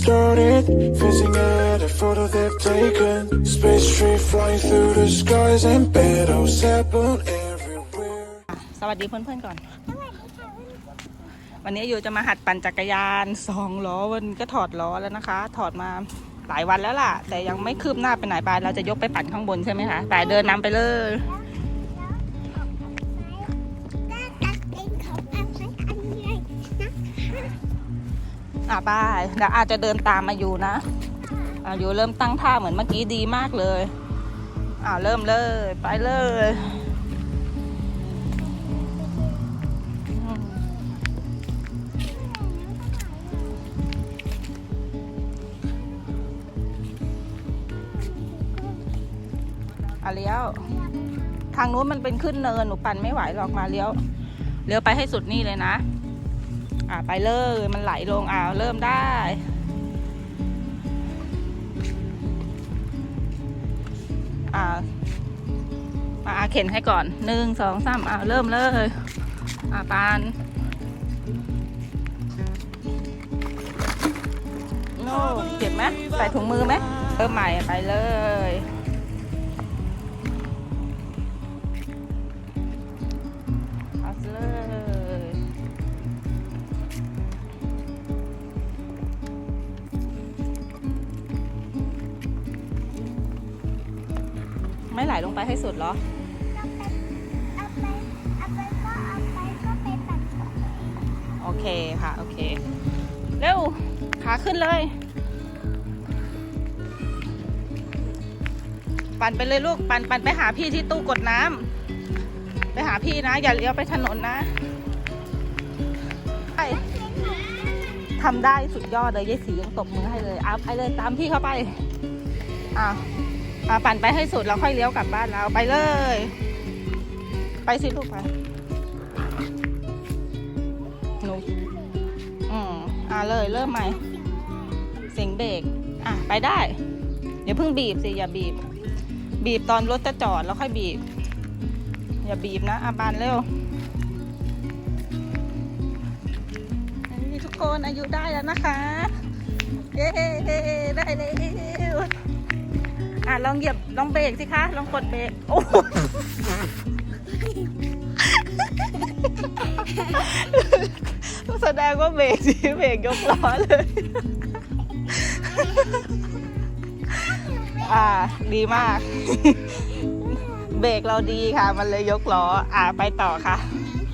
started, fizzing at a photo they've taken. Space tree flying through the skies and battles happen everywhere. สวัสดีเพื่อนๆก่อน วันนี้อยู่จะมาหัดปั่นจักรยานสองล้อวันก็ถอดล้อแล้วนะคะ ถอดมา หลายวันแล้วล่ะ แต่ยังไม่คืบหน้าไปไหนไปเราจะยกไปปั่นข้างบนใช่ไหมคะไปเดินนำไปเลยอะไปเดี๋ยวอาจจะเดินตามมาอยู่นะอะอยู่เริ่มตั้งท่าเหมือนเมื่อกี้ดีมากเลยอ่าเริ่มเลย ไปเลย เลี้ยว ทางนู้นมันเป็นขึ้นเนินหนูปั่นไม่ไหวหรอกมาเลี้ยวเลี้ยวไปให้สุดนี่เลยนะ อ่าไปเลยมันไหลลงอ่าเริ่มได้อ่ามาอาเข็นให้ก่อนหนึ่งสองสามอ่าเริ่มเลยอ่าปานโน่เจ็บไหมใส่ถุงมือไหมเริ่มใหม่ไปเลย ไม่ไหลลงไปให้สุดเหรอโอเคค่ะโอเคเร็วขาขึ้นเลย ปั่นไปเลยลูกปั่นปั่นไปหาพี่ที่ตู้กดน้ำไปหาพี่นะ อย่าเลี้ยวไปถนนนะไปทำได้สุดยอดเลยยายสียังตบมือให้เลยเอาไปเลยตามพี่เข้าไปอ่าอ่า ปั่นไปให้สุดแล้วค่อยเลี้ยวกลับบ้านเราไปเลย ไปสิลูกไปหนูอืมอ่าเลยเริ่มใหม่ เสียงเบรกอะไปได้อย่าเพิ่งบีบสิอย่าบีบ บีบตอนรถจะจอดแล้วค่อยบีบ อย่าบีบนะอาบานเร็วทุกคนอายุได้แล้วนะคะ เย้ได้แล้ว อะลองเหยียบลองเบรกสิคะ ลองกดเบรกโอ้โหแสดงว่าเบรกสิเบรกยกล้อเลย อ่า ดีมาก เบรกเราดีค่ะ มันเลยยกล้อ อ่าไปต่อค่ะ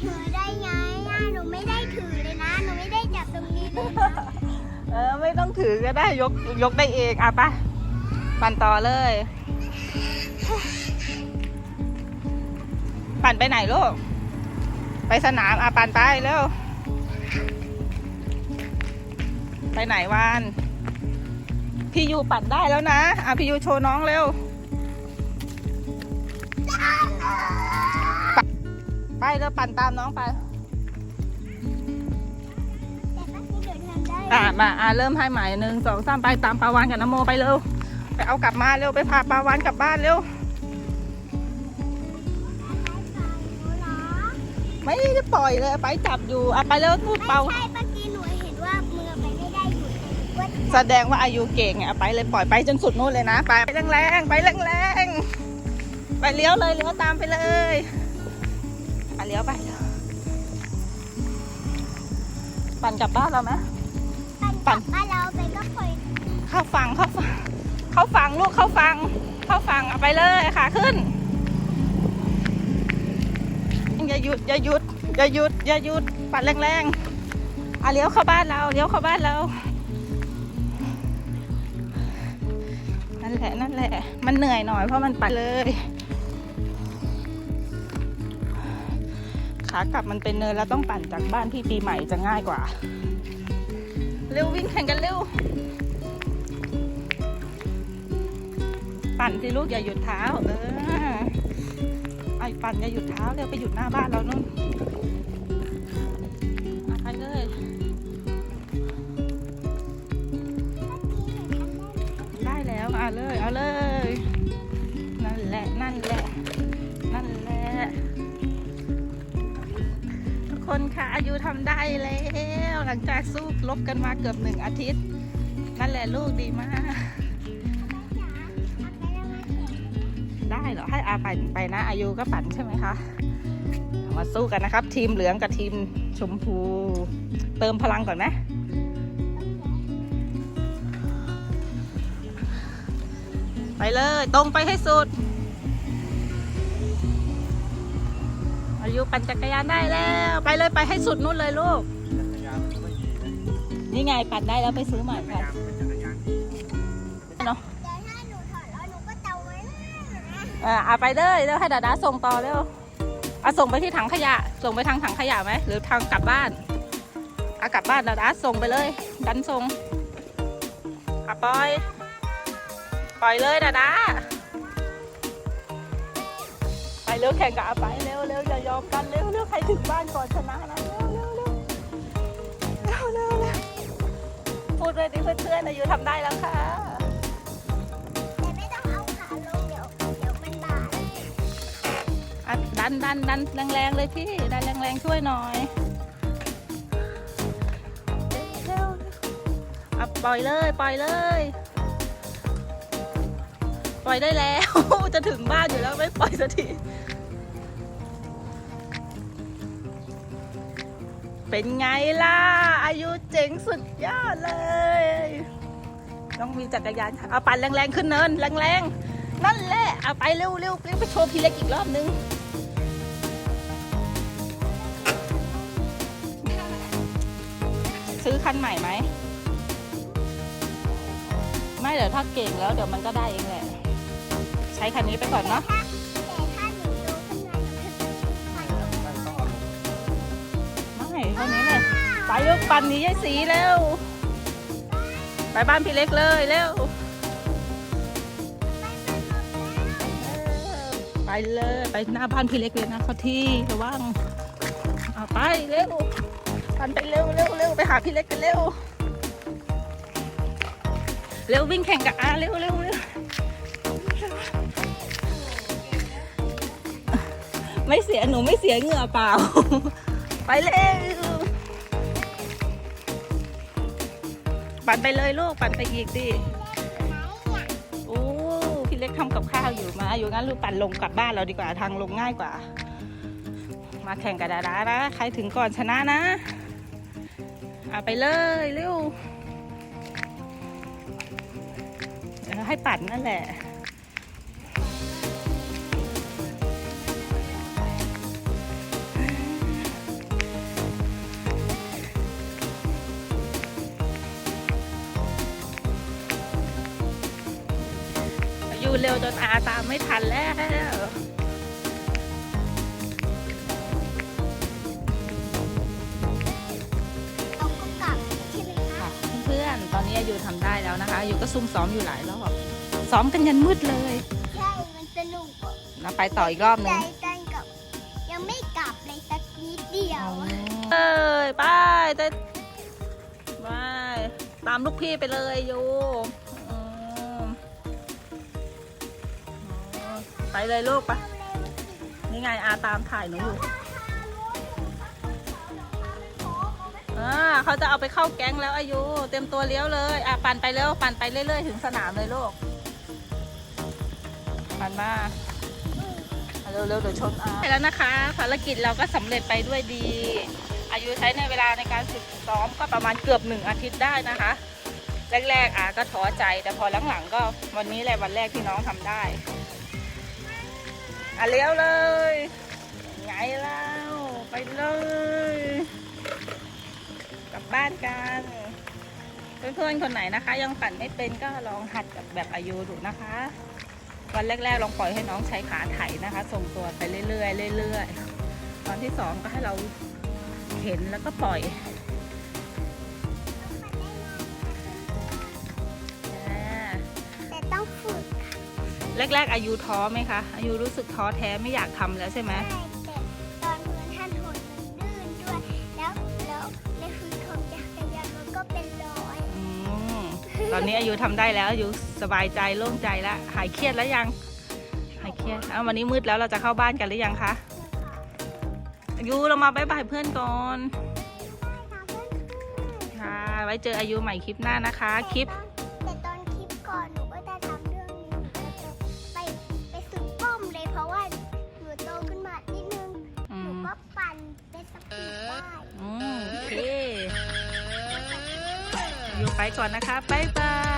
ถือได้ไงอะหนูไม่ได้ถือเลยนะ หนูไม่ได้จับตรงนี้เลยนะ เออ ไม่ต้องถือก็ได้ยกยกได้เอง อะไป ปั่นต่อเลย ปั่นไปไหนลูก ไปสนามอะปั่นไปเร็ว ไปไหนวานพี่ยูปั่นได้แล้วนะ อะพี่ยูโชว์น้องเร็ว ไปเร็วปั่นตามน้องไปแต่ป้าที่หนูทำได้อะมาอะเริ่มให้ใหม่หนึ่งสองสามไปตามปลาวานกับน้ำโมไปเร็ว ไปเอากลับมาเร็วไปพาปลาวานกลับบ้านเร็วหนูเหรอไม่ได้ปล่อยเลยไปจับอยู่อะไปเร็วพูดเป่าไม่ใช่เมื่อกี้หนูเห็นว่ามือไปไม่ได้หยุดว่าแสดงว่าอายุเก่งอะไปเลยปล่อยไปจนสุดนู่นเลยนะไปแรงๆไปแรงๆไปเลี้ยวเลยเลี้ยวตามไปเลยอะเลี้ยวไปปั่นกลับบ้านเราไหมปั่นกลับบ้านเราไปก็คอยเข้าฟังเข้าฟัง เข้าฟังลูกเข้าฟังเข้าฟังเอาไปเลยขาขึ้น อย่าหยุดอย่าหยุดอย่าหยุดอย่าหยุดปัดแรงๆอะเลี้ยวเข้าบ้านเราเลี้ยวเข้าบ้านเรา นั่นแหละนั่นแหละ มันเหนื่อยหน่อยเพราะมันไปเลย ขากลับมันเป็นเนินแล้วต้องปั่นจากบ้านพี่ปีใหม่จะง่ายกว่า เร็ววิ่งแข่งกันเร็ว ปั่นสิลูกอย่าหยุดเท้า เออไอ้ปั่นอย่าหยุดเท้าเร็วไปหยุดหน้าบ้านเรานู่นเอาไปเลยได้แล้วอะเอาเลยเอาเลย นั่นแหละนั่นแหละนั่นแหละทุกคนค่ะอายุทำได้แล้ว หลังจากสู้รบกันมาเกือบหนึ่งอาทิตย์ นั่นแหละลูกดีมาก หรอให้อาปั่นไปนะอายุก็ปั่นใช่ไหมคะมาสู้กันนะครับ ทีมเหลืองกับทีมชมพู เติมพลังก่อนไหมไปเลย ตรงไปให้สุด อายุปั่นจักรยานได้แล้ว ไปเลยไปให้สุดนู่นเลยลูกนี่ไงปั่นได้แล้วไปซื้อใหม่ค่ะเนาะ เดี๋ยวถ้าหนูถอดแล้วหนูก็จะไว้ อ่าเอาไปเลยแล้วให้ดาดาส่งต่อเร็วเอาส่งไปที่ถังขยะ ส่งไปทางถังขยะไหมหรือทางกลับบ้านเอากลับบ้านดาดาส่งไปเลย ดันส่งอะปล่อย ปล่อยเลยดาดาไปเร็วแข่งกับอาไปเร็วเร็วอย่ายอมกันเร็วเร็วใครถึงบ้านก่อนชนะนะเร็วเร็วเร็วเร็วเร็วเร็วพูดเลยดิเพื่อนๆอายุทำได้แล้วค่ะ ดันดันดันแรงๆเลยพี่ดันแรงๆช่วยหน่อยเร็วๆอะปล่อยเลยปล่อยเลย ปล่อยได้แล้ว จะถึงบ้านอยู่แล้วไม่ปล่อยสักทีเป็นไงล่ะ อายุเจ๋งสุดยอดเลย ต้องมีจักรยานเอาปั่นแรงๆขึ้นเนินแรงๆนั่นแหละ เอาไปเร็วๆเร็วไปโชว์พี่เล็กอีกรอบนึง ซื้อคันใหม่ไหม ไม่เดี๋ยวถ้าเก่งแล้วเดี๋ยวมันก็ได้เองแหละ ใช้คันนี้ไปก่อนเนาะแต่คันลงมาไม่เท่านี้เลย ไปเร็วปั่นหนี้ยายสีเร็ว ไปบ้านพี่เล็กเลยเร็ว ไปเลย ไปหน้าบ้านพี่เล็กเลยนะเขาที่ระวังเอาไปเร็ว ปั่นไปเร็วเร็วเร็วไปหาพี่เล็กกันเร็ว เร็ววิ่งแข่งกับอาเร็วเร็วเร็วไม่เสียหนูไม่เสียเหงื่อเปล่า ไปเร็ว ปั่นไปเลยลูกปั่นไปอีกดิโอ้พี่เล็กทำกับข้าวอยู่มาอยู่งั้นลูกปั่นลงกลับบ้านเราดีกว่าทางลงง่ายกว่า มาแข่งกับดาดานะใครถึงก่อนชนะนะ เอาไปเลยเร็วเดี๋ยวให้ปั่นนั่นแหละอยู่เร็วจนอาตามไม่ทันแล้ว นๆตอนนี้อายุทำได้แล้วนะคะอายุก็ซุ่มซ้อมอยู่หลายรอบซ้อมกันยันมืดเลยใช่ มันสนุกอะนะไปต่ออีกรอบใจนึงตันกับยังไม่กลับเลยสักนิดเดียวอะเอ้ยไปเต้นไปตามลูกพี่ไปเลยอายูอืมอ๋อไปเลยลูกไปนี่ไงอาตามถ่ายหนูอยู่ เขาจะเอาไปเข้าแก๊งแล้วอายุ เตรียมตัวเลี้ยวเลยอะปั่นไปเร็วปั่นไปเรื่อยๆ ถึงสนามเลยลูกปั่นมาเร็วๆเดี๋ยวชนอาไปแล้วนะคะ ภารกิจเราก็สำเร็จไปด้วยดี อายุใช้ในเวลาในการฝึกซ้อมก็ประมาณเกือบหนึ่งอาทิตย์ได้นะคะ แรกๆอาก็ท้อใจแต่พอหลังๆก็วันนี้แหละวันแรกที่น้องทำได้อะเลี้ยวเลยไงแล้วไปเลย บบ้านกัน เพื่อนๆคนไหนนะคะ ยังปั่นไม่เป็นก็ลองหัดกับแบบอายุดูนะคะ วันแรกๆลองปล่อยให้น้องใช้ขาไถนะคะส่งตัวไปเรื่อยๆเรื่อยๆตอนที่สองก็ให้เราเห็นแล้วก็ปล่อยอ่าแต่ต้องฝึกแรกๆอายุท้อไหมคะอายุรู้สึกท้อแท้ไม่อยากทำแล้วใช่ไหมใช่ องจักรยานมันก็เป็นรอยอืมตอนนี้อายุทำได้แล้วอายุสบายใจโล่งใจแล้ว หายเครียดแล้วยัง หายเครียดเอาวันนี้มืดแล้วเราจะเข้าบ้านกันหรือยังคะอายุเรามาบายบายเพื่อนก่อนค่ะ ไว้เจออายุใหม่คลิปหน้านะคะคลิปแต่ตอนคลิปก่อนหนูก็จะทำเรื่องนี้หนูก็จะไปไปซื้อป้อมเลยเพราะว่าหนูโตขึ้นมานิดนึงอืหนูมก็ปั่นเป็นสปีดได้อืมโอเคอายุ ไปก่อนนะคะ บ๊ายบาย